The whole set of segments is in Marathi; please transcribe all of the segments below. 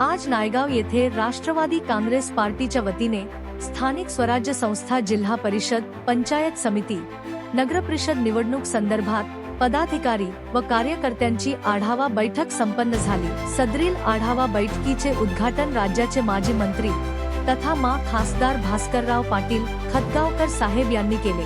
आज नायगाव येथे राष्ट्रवादी काँग्रेस पार्टीच्या वतीने स्थानिक स्वराज्य संस्था जिल्हा परिषद पंचायत समिती नगरपरिषद निवडणूक संदर्भात पदाधिकारी व कार्यकर्त्यांची आढावा बैठक संपन्न झाली. सदरील आढावा बैठकीचे उद्घाटन राज्याचे माजी मंत्री तथा मा खासदार भास्करराव पाटील खतगावकर साहेब यांनी केले.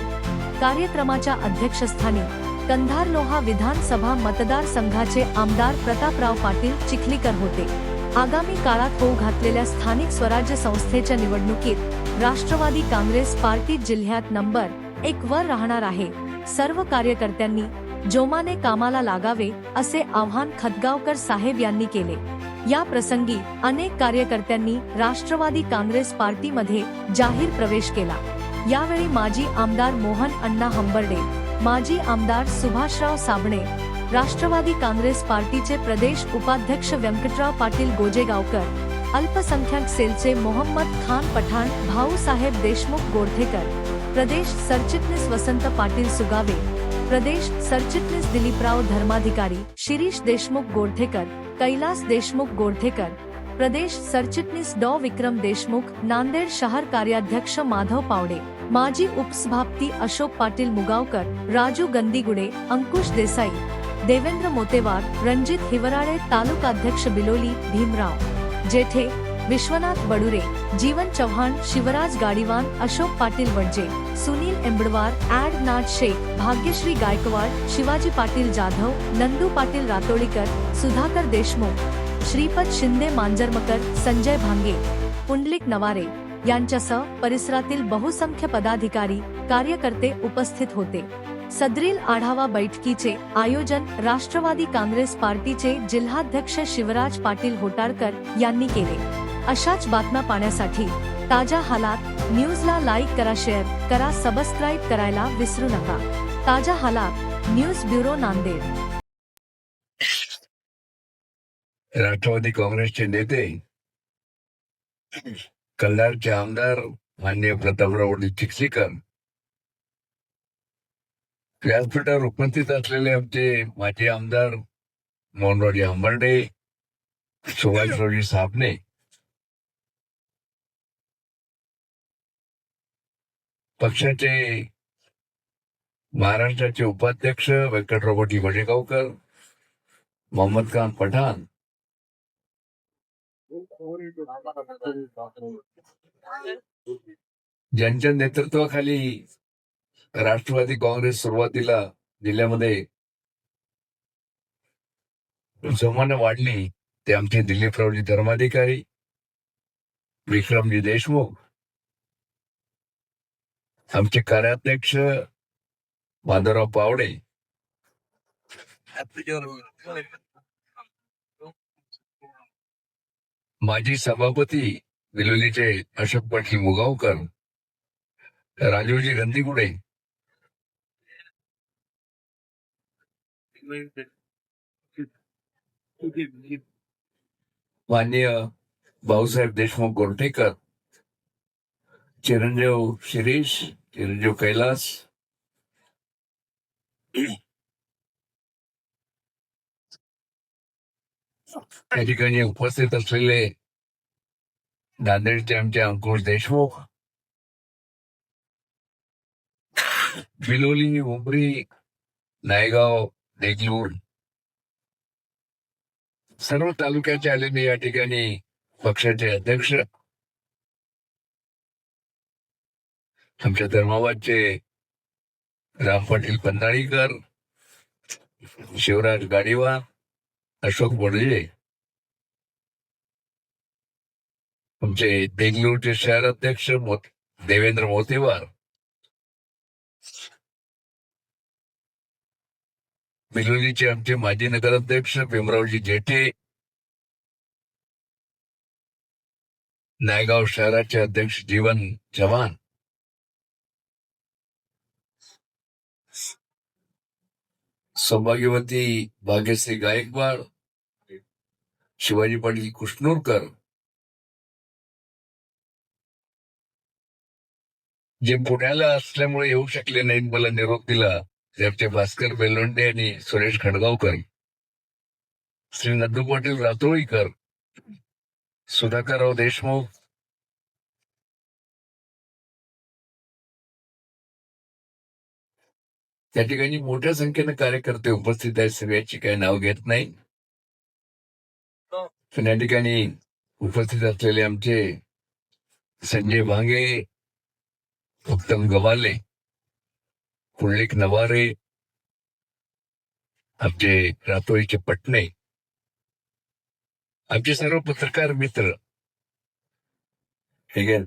कार्यक्रमाच्या अध्यक्षस्थानी कंधार लोहा विधानसभा मतदारसंघाचे आमदार प्रतापराव पाटील चिखलीकर होते. आगामी काळात होऊ घातलेल्या स्थानिक स्वराज्य संस्थेच्या निवडणुकीत राष्ट्रवादी काँग्रेस पार्टी जिल्ह्यात नंबर एक वर राहणार आहे. सर्व कार्यकर्त्यांनी जोमाने कामाला लागावे असे आव्हान खतगावकर साहेब यांनी केले. या प्रसंगी अनेक कार्यकर्त्यांनी राष्ट्रवादी काँग्रेस पार्टीमध्ये जाहीर प्रवेश केला. यावेळी माजी आमदार मोहन अण्णा हंबर्डे माजी आमदार सुभाषराव साबणे राष्ट्रवादी काँग्रेस पार्टीचे प्रदेश उपाध्यक्ष व्यंकटराव पाटील गोजेगावकर अल्पसंख्याक सेलचे मोहम्मद खान पठाण भाऊसाहेब देशमुख गोरठेकर प्रदेश सरचिटणीस वसंत पाटील सुगावे प्रदेश सरचिटणीस दिलीपराव धर्माधिकारी शिरीष देशमुख गोरठेकर कैलास देशमुख गोरठेकर प्रदेश सरचिटणीस डॉ विक्रम देशमुख नांदेड शहर कार्याध्यक्ष माधव पावडे माजी उपसभापती अशोक पाटील मुगावकर राजू गंदीगुडे अंकुश देसाई देवेंद्र मोतेवार रणजित हिवराळे तालुकाध्यक्ष बिलोली भीमराव. जेठे विश्वनाथ बडुरे जीवन चव्हाण शिवराज गाडीवान अशोक पाटील वडजे सुनील एंबडवार ऍड नाथ शेख भाग्यश्री गायकवाड शिवाजी पाटील जाधव नंदू पाटील रातोळीकर सुधाकर देशमुख श्रीपद शिंदे मांजरमकर संजय भांगे पुंडलिक नवारे यांच्यासह परिसरातील बहुसंख्य पदाधिकारी कार्यकर्ते उपस्थित होते. सदरील आढावा बैठकीचे आयोजन राष्ट्रवादी काँग्रेस पार्टीचे जिल्हाध्यक्ष शिवराज पाटील होटारकर यांनी केले. अशाच बातम्या पाहण्यासाठी ताज्या हालात न्यूजला लाईक करा शेअर करा सबस्क्राईब करायला विसरू नका. ताज्या हालात न्यूज ब्युरो नांदेड. राष्ट्रवादी काँग्रेसचे नेते कल्याणचे आमदार माननीय प्रतापराव चिखलीकर व्यासपीठावर उपस्थित असलेले आमचे माजी आमदार मोहनरावजी हंबर्डे सुभाषरावजी साबणे. पक्षाचे महाराष्ट्राचे उपाध्यक्ष व्यंकटराव पाटील मोहम्मद खान पठाण. ज्यांच्या नेतृत्वाखाली राष्ट्रवादी काँग्रेस सुरुवातीला जिल्ह्यामध्ये जोमानं वाढली ते आमचे दिलीपरावजी धर्माधिकारी विक्रमजी देशमुख आमचे कार्याध्यक्ष माधवराव पावडे. माजी सभापती विलोलीचे अशोक पाटील मुगावकर राजूजी गंदीगुडे माननीय भाऊसाहेब देशमुख गोरटेकर चिरंजीव शिरीष चिरंजीव कैलास या ठिकाणी उपस्थित असलेले नांदेडचे आमचे अंकुश देशमुख बिलोली उमरी नायगाव देगलूर. सर्व तालुक्याचे आलेले या ठिकाणी पक्षाचे अध्यक्ष आमच्या धर्माबादचे राम पाटील पन्हाळीकर शिवराज गाडीवा अशोक बोडजे आमचे देगलूरचे शहर अध्यक्ष देवेंद्र मोतेवार बिलोलीचे आमचे माजी नगराध्यक्ष भीमरावजी जेठे नायगाव शहराचे अध्यक्ष जीवन चव्हाण. सौभाग्यवती भाग्यश्री गायकवाड शिवाजी पाटील कृष्णूरकर जे पुण्याला असल्यामुळे येऊ शकले नाहीत मला निरोप दिला. आमचे भास्कर बेलोंडे आणि सुरेश खडगावकर. श्री नंदू पाटील रातोळीकर. सुधाकरराव देशमुख. त्या ठिकाणी मोठ्या संख्येनं कार्यकर्ते उपस्थित आहेत सगळ्याची काही नाव घेत नाही. पण या ठिकाणी उपस्थित असलेले आमचे संजय भांगे उत्तम गवाले पुंडलिक नवारे आमचे रातोळीचे पटणे. आमचे सर्व पत्रकार मित्र. ठीक आहे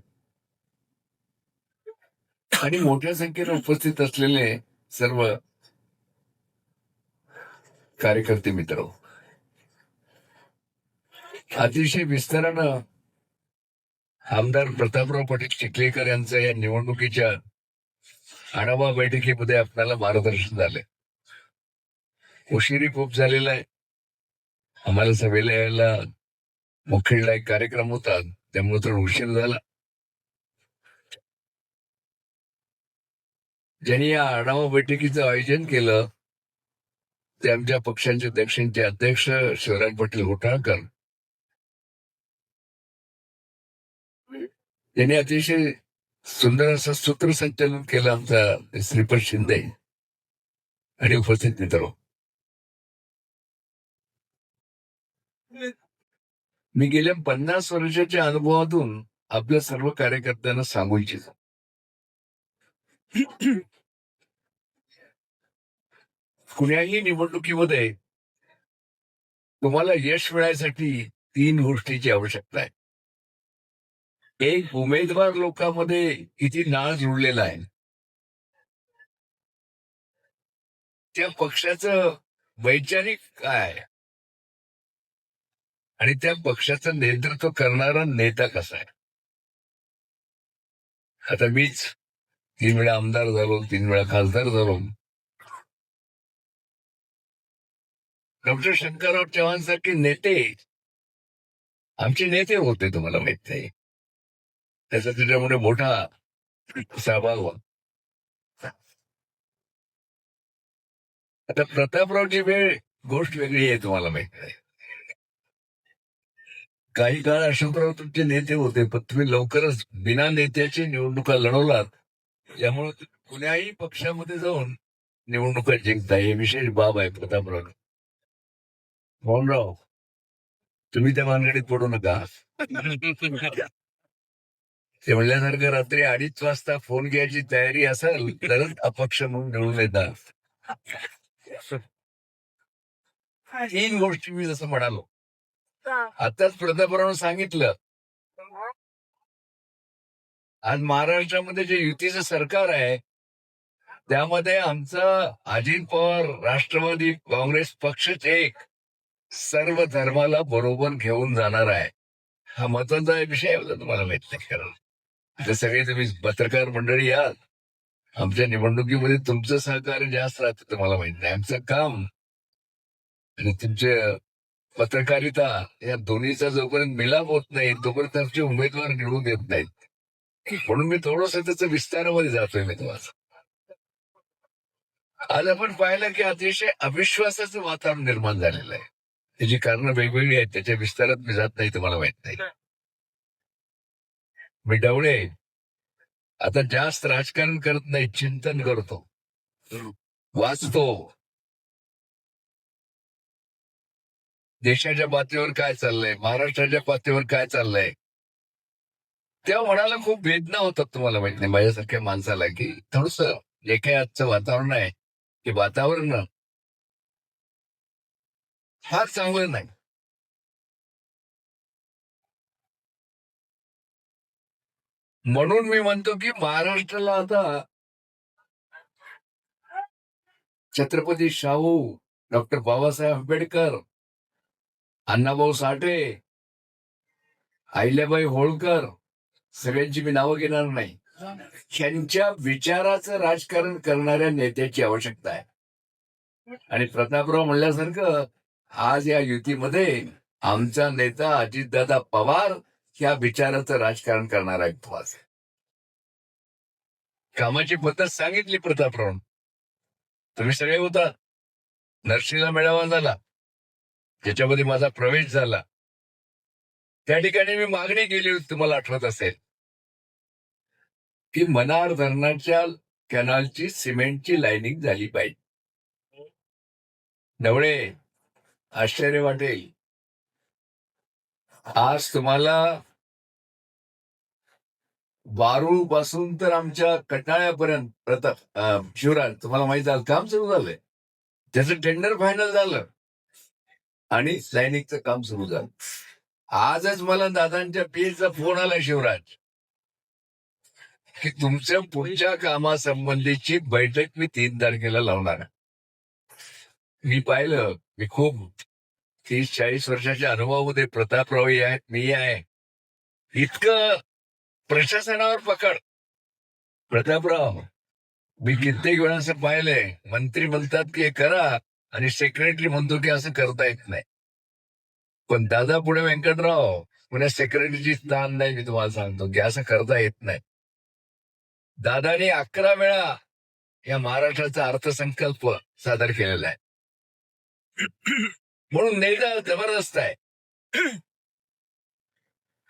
आणि मोठ्या संख्येने उपस्थित असलेले सर्व कार्यकर्ते मित्र. अतिशय विस्तारानं आमदार प्रतापराव पाटील चिखलेकर यांचं या निवडणुकीच्या आढावा बैठकीमध्ये आपल्याला मार्गदर्शन झालंय. उशिरी खूप झालेला आहे. आम्हाला सभेला यायला मुखेडला एक कार्यक्रम होता. त्यामुळे तर उशीर झाला. ज्यांनी या आढावा बैठकीचं आयोजन केलं ते आमच्या पक्षांचे दक्षिणचे अध्यक्ष शिवराज पाटील घोटाळकर. त्यांनी अतिशय सुंदर असं सूत्रसंचालन केलं आमचा श्रीपद शिंदे आणि उपस्थित मित्र मी गेल्या पन्नास वर्षाच्या अनुभवातून आपल्या सर्व कार्यकर्त्यांना सांगू इच्छितो. कुण्याही निवडणुकीमध्ये तुम्हाला यश मिळायसाठी तीन गोष्टीची आवश्यकता आहे. एक उमेदवार लोकांमध्ये किती नाळ जुळलेला आहे. त्या पक्षाचं वैचारिक काय? आणि त्या पक्षाचं नेतृत्व करणारा नेता कसा आहे? आता मीच तीन वेळा आमदार झालो तीन वेळा खासदार झालो. डॉक्टर शंकरराव चव्हाण सारखे नेते आमचे नेते होते तुम्हाला माहीत नाही. त्याचा त्याच्यामुळे मोठा सहभाग होता आता प्रतापरावची वेळ गोष्ट वेगळी आहे तुम्हाला माहिती काही काळ अशोकराव तुमचे नेते होते पण तुम्ही लवकरच बिना नेत्याची निवडणुका लढवलात. त्यामुळे तुम्ही कुण्याही पक्षामध्ये जाऊन निवडणुका जिंकता. हे विशेष बाब आहे प्रतापराव मोहनराव तुम्ही त्या मानगडीत पडू नका. ते म्हणल्यासारखं रात्री अडीच वाजता फोन घ्यायची तयारी असेल तरच अपक्ष म्हणून निवडून येतात तीन गोष्टी मी जसं म्हणालो. आताच प्रतापरावनं सांगितलं. आज महाराष्ट्रामध्ये जे युतीचं सरकार आहे त्यामध्ये आमचं अजित पवार राष्ट्रवादी काँग्रेस पक्षच एक सर्व धर्माला बरोबर घेऊन जाणार आहे. हा महत्त्वाचा विषय आहे तुम्हाला माहीत नाही कारण आता सगळे तुम्ही पत्रकार मंडळी याल आमच्या निवडणुकीमध्ये तुमचं सहकार्य जास्त राहतं तुम्हाला माहीत नाही. आमचं काम आणि तुमचे पत्रकारिता या दोन्हीचा जोपर्यंत मिलाप होत नाही तोपर्यंत आमचे उमेदवार निवडून येत नाहीत. म्हणून मी थोडस त्याचं विस्तारामध्ये जातोय मी तुम्हाला. आज आपण पाहिलं की अतिशय अविश्वासाचं वातावरण निर्माण झालेलं आहे. त्याची कारणं वेगवेगळी आहेत. त्याच्या विस्तारात मी जात नाही तुम्हाला माहीत नाही. मी डवळे आता जास्त राजकारण करत नाही चिंतन करतो. वाचतो. देशाच्या पातळीवर काय चाललंय? महाराष्ट्राच्या पातळीवर काय चाललंय? तेव्हा मनाला खूप वेदना होतात तुम्हाला माहीत नाही. माझ्यासारख्या माणसाला की थोडस जे काही आजचं वातावरण आहे ते वातावरण फार चांगलं नाही. म्हणून मी म्हणतो की महाराष्ट्राला आता छत्रपती शाहू डॉक्टर बाबासाहेब आंबेडकर अण्णाभाऊ साठे अहिल्याबाई होळकर सगळ्यांची मी नावं घेणार नाही. त्यांच्या विचाराचं राजकारण करणाऱ्या नेत्याची आवश्यकता आहे. आणि प्रतापराव म्हणल्यासारखं आज या युतीमध्ये आमचा नेता अजितदादा पवार ह्या विचाराचं राजकारण करणारा एक भास कामाची पद्धत सांगितली प्रतापराव तुम्ही सगळे होता. नर्सिंगला मेळावा झाला. ज्याच्यामध्ये माझा प्रवेश झाला. त्या ठिकाणी मी मागणी केली होती तुम्हाला आठवत असेल. की मनार धरणाच्या कॅनॉलची सिमेंटची लाईनिंग झाली पाहिजे. नवळे आश्चर्य वाटेल. आज तुम्हाला वारूळपासून तर आमच्या कटाळ्यापर्यंत प्रताप शिवराज तुम्हाला माहीत झालं काम सुरू झालंय. त्याचं टेंडर फायनल झालं. आणि सैनिकचं काम सुरू झालं. आजच मला दादांच्या पीएचा फोन आला शिवराज. की तुमच्या पुढच्या कामासंबंधीची बैठक मी तीन तारखेला लावणार आहे. मी पाहिलं मी खूप तीस चाळीस वर्षाच्या अनुभवामध्ये प्रतापराव हे आहेत मी आहे. इतकं प्रशासनावर पकड. प्रतापराव मी कित्येक वेळा असं पाहिलंय. मंत्री म्हणतात की हे करा आणि सेक्रेटरी म्हणतो की असं करता येत नाही. पण दादा पुढे व्यंकटराव पुण्या सेक्रेटरीची स्थान नाही. मी तुम्हाला सांगतो की असं करता येत नाही. दादाने अकरा वेळा या महाराष्ट्राचा अर्थसंकल्प सादर केलेला आहे. म्हणून नेता जबरदस्त आहे.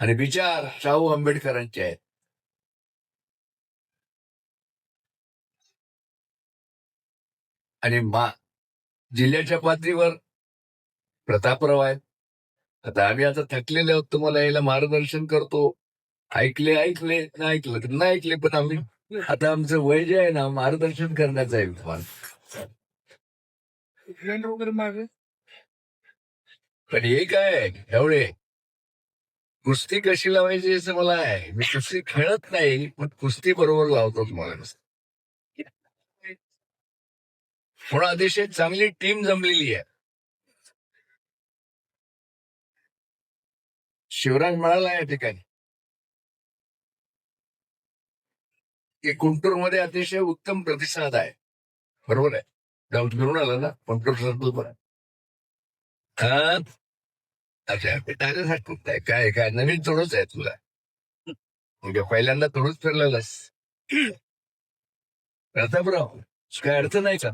आणि विचार शाहू आंबेडकरांचे आहेत. आणि मा जिल्ह्याच्या पातळीवर प्रतापराव आहेत. आता आम्ही आता थकलेले आहोत तुम्हाला याला मार्गदर्शन करतो. ऐकले ऐकले नाही ऐकलं तर नाही ऐकले पण आम्ही आता आमचं वय जे आहे ना मार्गदर्शन करण्याचं आहे तुम्हाला. वगैरे मागे. पण हे काय एवढे कुस्ती कशी लावायची असं मला आहे? मी कुस्ती खेळत नाही पण कुस्ती बरोबर लावतो तुम्हाला पण अतिशय चांगली टीम जमलेली आहे. शिवराज म्हणाला या ठिकाणी. की कुंटूरमध्ये अतिशय उत्तम प्रतिसाद आहे. बरोबर आहे. जाऊन फिरून आला ना? कुंटूर सर्कल पण अच्छा आहे? काय काय? नवीन थोडंच आहे तुला. म्हणजे पहिल्यांदा थोडंच फिरलेलास प्रतापराव काय अर्थ नाही का?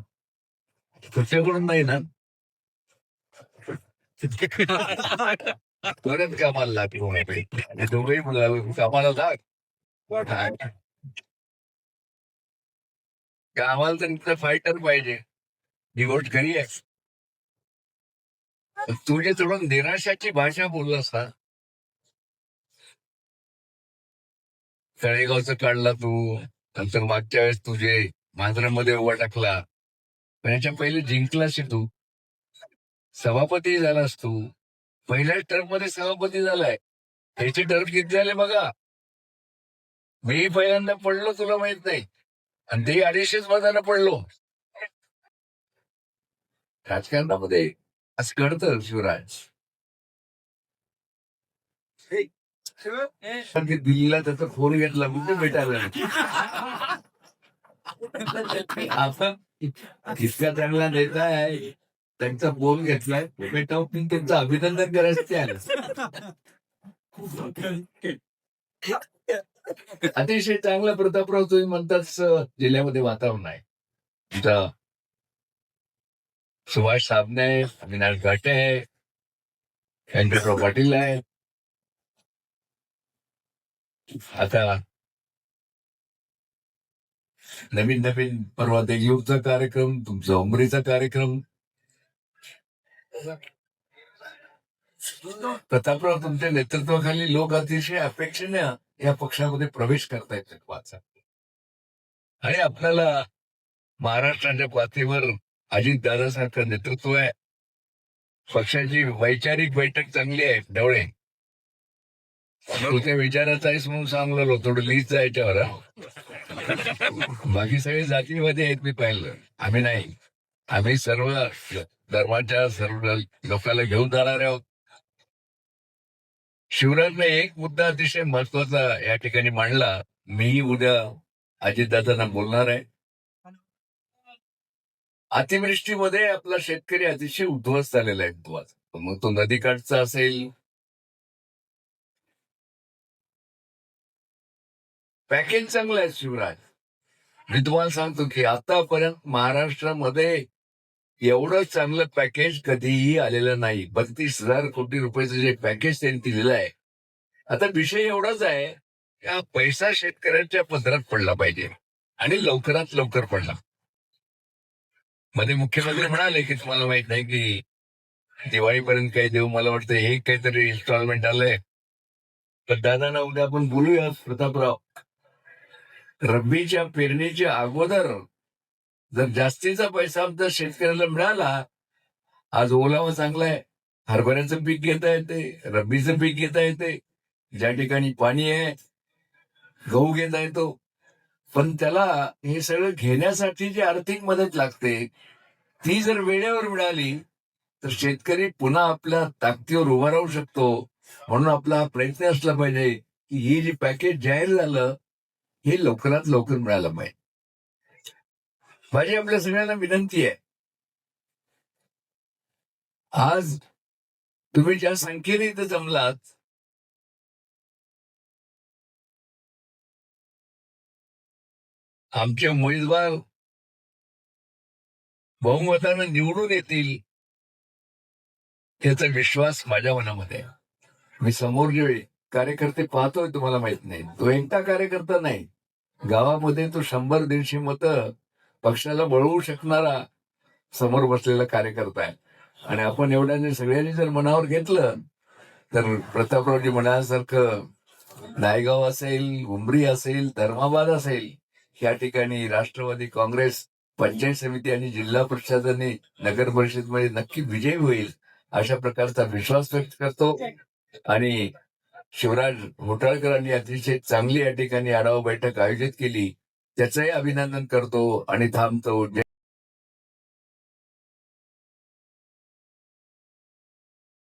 तुझ्याकडून नाही ना? परत कामाला लाग आणि दोघंही मुलं कामाला लाग. कामाला तर फायटर पाहिजे. ही घरी आहे. तुझे थोडं निराशाची भाषा बोललास ना तळेगावचं काढला तू. नंतर मागच्या वेळेस तुझे मांजरामध्ये उभा टाकला. पण याच्या पहिले जिंकलास तू? सभापती झालास तू. पहिल्याच टर्ममध्ये सभापती झालाय. त्याचे टर्म किती झाले बघा? मी पहिल्यांदा पडलो तुला माहीत नाही. आणि ते अडीचशेच मतानं पडलो. राजकारणामध्ये असं घडतं शिवराज. ते दिल्लीला त्याचा फोन घेतला म्हणजे भेटायला आपण इतका चांगला नेता आहे. त्यांचा फोन घेतलाय. भेटावून त्यांचं अभिनंदन करायचं अतिशय चांगला प्रतापराव तुम्ही म्हणतात जिल्ह्यामध्ये वातावरण आहे. सुभाष साबणे आहे अविनाश घाटे आहे व्यंकटराव पाटील आहे आता नवीन नवीन परवा देगलूरचा कार्यक्रम तुमचा उमरीचा कार्यक्रम। प्रतापराव तुमच्या नेतृत्वाखाली लोक अतिशय अपेक्षेने या पक्षामध्ये प्रवेश करतायत वाचा. आणि आपल्याला महाराष्ट्राच्या पातळीवर अजितदादासारखं नेतृत्व आहे. पक्षाची वैचारिक बैठक चांगली आहे डवळे तुझ्या विचाराचा आहेस म्हणून सांगलेलो थोडं लिहित याच्यावर बाकी सगळे जातीमध्ये आहेत मी पाहिलं. आम्ही नाही. आम्ही सर्व धर्माच्या सर्व लोकांना घेऊन जाणार आहोत. शिवराजने एक मुद्दा अतिशय महत्त्वाचा या ठिकाणी मांडला. मी उद्या अजितदादांना बोलणार आहे. अतिवृष्टीमध्ये आपला शेतकरी अतिशय उद्ध्वस्त झालेला आहे उद्ध्वस्त मग तो नदीकाठचा असेल. पॅकेज चांगलं आहे शिवराज. मी तुम्हाला सांगतो की आतापर्यंत महाराष्ट्रामध्ये एवढं चांगलं पॅकेज कधीही आलेलं नाही. बत्तीस हजार कोटी रुपयाचं जे पॅकेज त्यांनी दिलेलं आहे. आता विषय एवढाच आहे की हा पैसा शेतकऱ्यांच्या पदरात पडला पाहिजे. आणि लवकरात लवकर पडला. मध्ये मुख्यमंत्री म्हणाले की तुम्हाला माहीत नाही की दिवाळीपर्यंत काही देऊ मला वाटतं हे काहीतरी इन्स्टॉलमेंट आलंय. तर दादांना उद्या आपण बोलूया प्रतापराव. रब्बीच्या पेरणीच्या अगोदर जर जास्तीचा पैसा आमचा शेतकऱ्याला मिळाला आज ओलावा चांगला आहे. हरभऱ्याचं पीक घेता येते रब्बीचं पीक घेता येते. ज्या ठिकाणी पाणी आहे गहू घेता येतो. पण त्याला हे सगळं घेण्यासाठी जी आर्थिक मदत लागते ती जर वेळेवर मिळाली तर शेतकरी पुन्हा आपल्या ताकदीवर उभा राहू शकतो. म्हणून आपला प्रयत्न असला पाहिजे की ही जी पॅकेज जाहीर झालं हे लवकरात लवकर मिळालं पाहिजे. माझी आपल्या सगळ्यांना विनंती आहे. आज तुम्ही ज्या संख्येने इथं जमलात आमचे उमेदवार बहुमतानं निवडून येतील याचा विश्वास माझ्या मनामध्ये मी समोर जे कार्यकर्ते पाहतोय तुम्हाला माहीत नाही. तो एकटा कार्यकर्ता नाही. गावामध्ये तो शंभर दीडशे मतं पक्षाला वळवू शकणारा समोर बसलेला कार्यकर्ता आहे. आणि आपण एवढ्याने सगळ्यांनी जर मनावर घेतलं तर प्रतापरावजी म्हणासारखं नायगाव असेल उमरी असेल धर्माबाद असेल या ठिकाणी राष्ट्रवादी काँग्रेस पंचायत समिती आणि जिल्हा परिषद नगर नगर परिषदमध्ये नक्की विजय होईल अशा प्रकारचा विश्वास व्यक्त करतो. आणि शिवराज घोटाळकरांनी अतिशय चांगली या ठिकाणी आढावा बैठक आयोजित केली. त्याचंही अभिनंदन करतो आणि थांबतो.